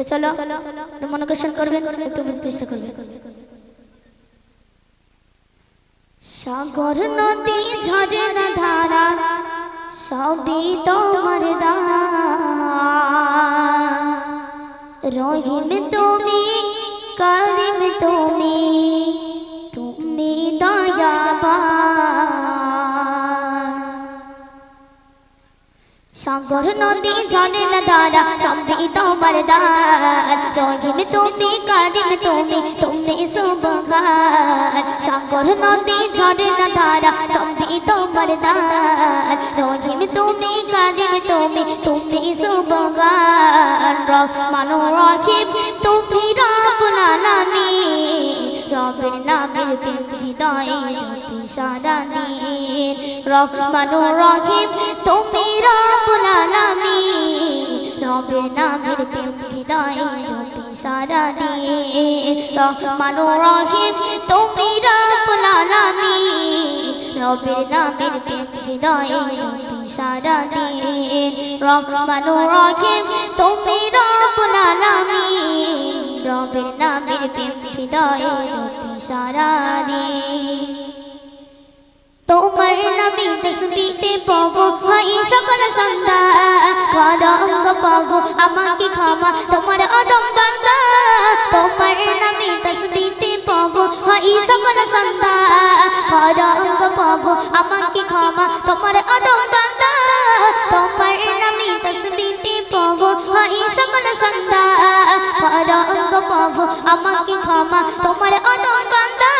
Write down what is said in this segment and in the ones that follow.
তো চলো মনোকর্ষণ করবেন একটু বুঝতে চেষ্টা করবেন সাগর, নদী ঝরে না ধারা, সবই তোমার দান সাগর নদী না ধারা সবই তোমার দান রহিম তুমি, করিম তুমি তুমি সুবহান। সাগর নদী না ধারা সবই তোমার দান রহিম তুমি, করিম তুমি তুমি সুবহান। রহমান রহিম, তুমি রব্বুল আলামিন রবের নামের প্রেম হৃদয়ে জ্যোতি সারা দিন। রহমান রহিম, তুমি রব্বুল আলামিন। রবের নামের প্রেম হৃদয়ে জ্যোতি সারা দিন। রহমান রহিম, তুমি রব্বুল আলামিন। রবের নামের প্রেম হৃদয়ে জ্যোতি সারা দিন। রহমান রহিম, তুমি রব্বুল হৃদয়ে জ্যোতি সারা দিন তোমার নামে তসবিতে পাবো হয় সকল সন্ধ্যা অঙ্গ পাবো আমাকে ক্ষমা তোমার অদম বান্দা তোমার নামে তসবিতে হয় সকল সন্ধ্যা অঙ্গ পাবো, আমাকে ক্ষমা, তোমার অদম ক্ষমা তোমার অদম বান্দা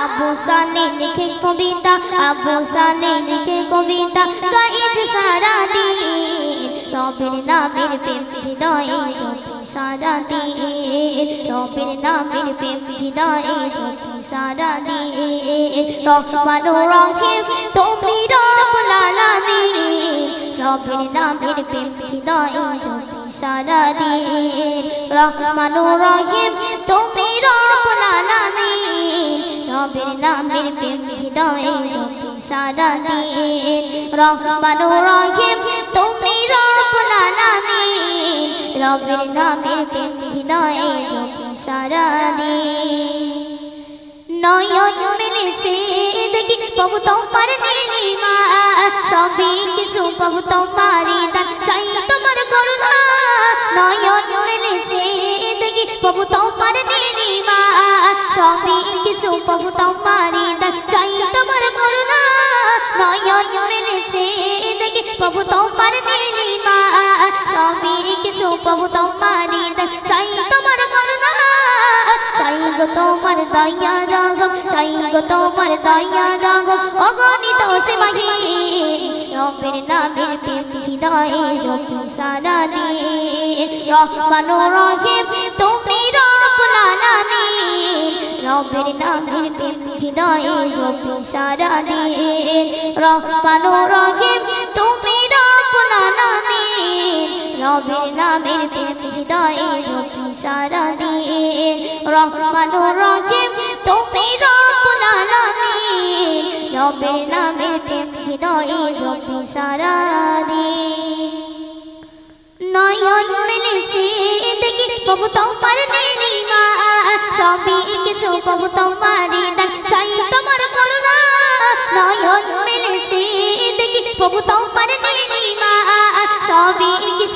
আবু সালে লিখে কবিতা, আবু সালে লিখে কবিতা গাইছে সারা দিন রবের নামের প্রেম হৃদয়ে জ্যোতি সারা দিন রবের নামের প্রেম হৃদয়ে জ্যোতি সারা দিন রহমান রহিম, তুমি রব্বুল আলামিন। রবের নামের প্রেম হৃদয়ে জ্যোতি সারা দিন রহমান রহিম নামের প্রেম হৃদয়ে জ্যোতি সারা দিন রহমান রহিম, তুমি রব্বুল আলামিন রবের নামের প্রেম হৃদয়ে জ্যোতি সারা দিন। নয়ন মিলেছে দেখি, প্রভু তোমার নীলিমা। সবই কিছু প্রভু তোমারই দান চাই তোমার করুণা। নয়ন মিলেছে দেখি, প্রভু তোমার নীলিমা। সবই কিছু প্রভু তোমারই প্রভু তোমার নীলিমা সবই কিছু প্রভু তোমারই দান চাই তোমার করুণা, চাই গো তোমার দয়া রাগম চাই গো তোমার দয়া রাগম অগণিত সীমাহীন রবের নামের প্রেম হৃদয়ে জ্যোতি সারা দিন। রহমান রহিম, তুমি রব্বুল আলামিন রবের নামের প্রেম হৃদয়ে জ্যোতি সারা দিন। রহমান রহিম, তুমি আলামিন রবের নামের প্রেম হৃদয়ে জ্যোতি সারা দিন রহমান রহিম, তুমি রব্বুল আলামিন। রবের নামের প্রেম হৃদয়ে জ্যোতি সারা দিন নয়ন মিলেছে, দেখি প্রভু তোমার নীলিমা সবই কিছু প্রভু তোমারই দান তোমার করুণা। নয়ন মিলেছে, দেখি প্রভু তোমার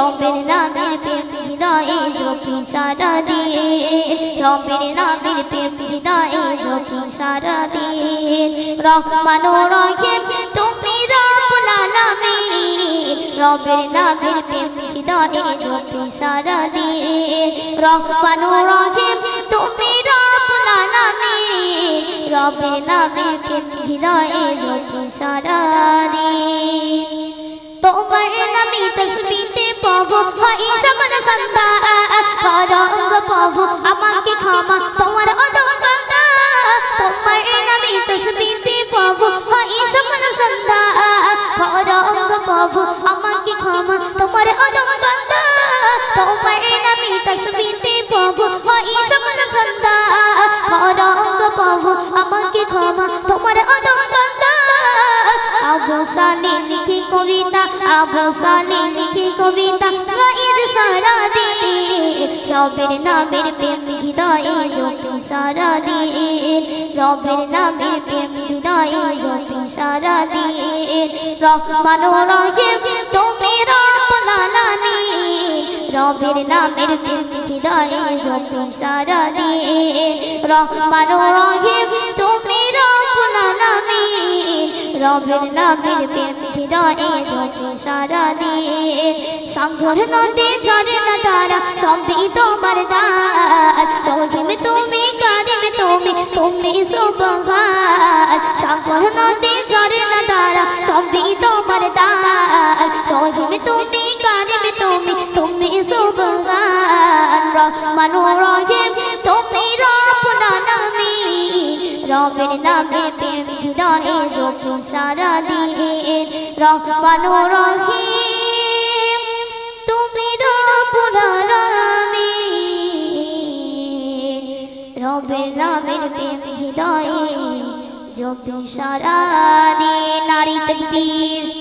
রবের নামের প্রেম হৃদয়ে জ্যোতি সারা দিন। রবের নামের প্রেম হৃদয়ে জ্যোতি সারা দিন। রহমান রহিম, তুমি রব্বুল আলামিন। রবের নামের প্রেম হৃদয়ে জ্যোতি সারা দিন। রহমান রহিম, তুমি রব্বুল আলামিন। রবের নামের প্রেম হৃদয়ে জ্যোতি সারা দিন। তোমার নামে তসবিতে পাবো। হয় সকল সন্ধ্যা রঙ্গ পাবো। আমাকে ক্ষমা, তোমার অদম বান্দা তোমার নামে তসবিতে পাবো। হয় সকল সন্ধ্যা প্রভু আমাকে ক্ষমা, তোমার অদম বান্দা তোমার নামে তসবিতে প্রভু হয় সকল সন্ধ্যা করঙ্গ প্রভু আমাকে ক্ষমা, তোমার অদম বান্দা আবু সালে লিখে কবিতা আবু সালে লিখে কবিতা, গাইজ সারা দিন। রবের নামের প্রেম হৃদয়ে জ্যোতি সারা দিন। রবের নামের প্রেম হৃদয়ে জ্যোতি সারা দিন। রহমান রহিম, তুমি রব লালামিন রবের নামের প্রেম হৃদয়ে জ্যোতি সারা দিন। রহমান রহিম রবের নামের প্রেম হৃদয়ে জ্যোতি সারা দিন। সংঘর নদী ঝরে না তারা সবই তোমার দার রহিম তুমি, কারিম তুমি তুমি সুবহান। সংঘর নদী ঝরে না তারা সবই তোমার দার রহিম তুমি, কারিম তুমি তুমি সুবহান। রহমান রহিম, তুমি নামিন রবের নামে প্রেম হৃদয়ে যোগ সারা দিন। রহমান রহিম, তুমি রবের নামের প্রেম হৃদয়ে যোগ সারা দিন। নারী তকবীর।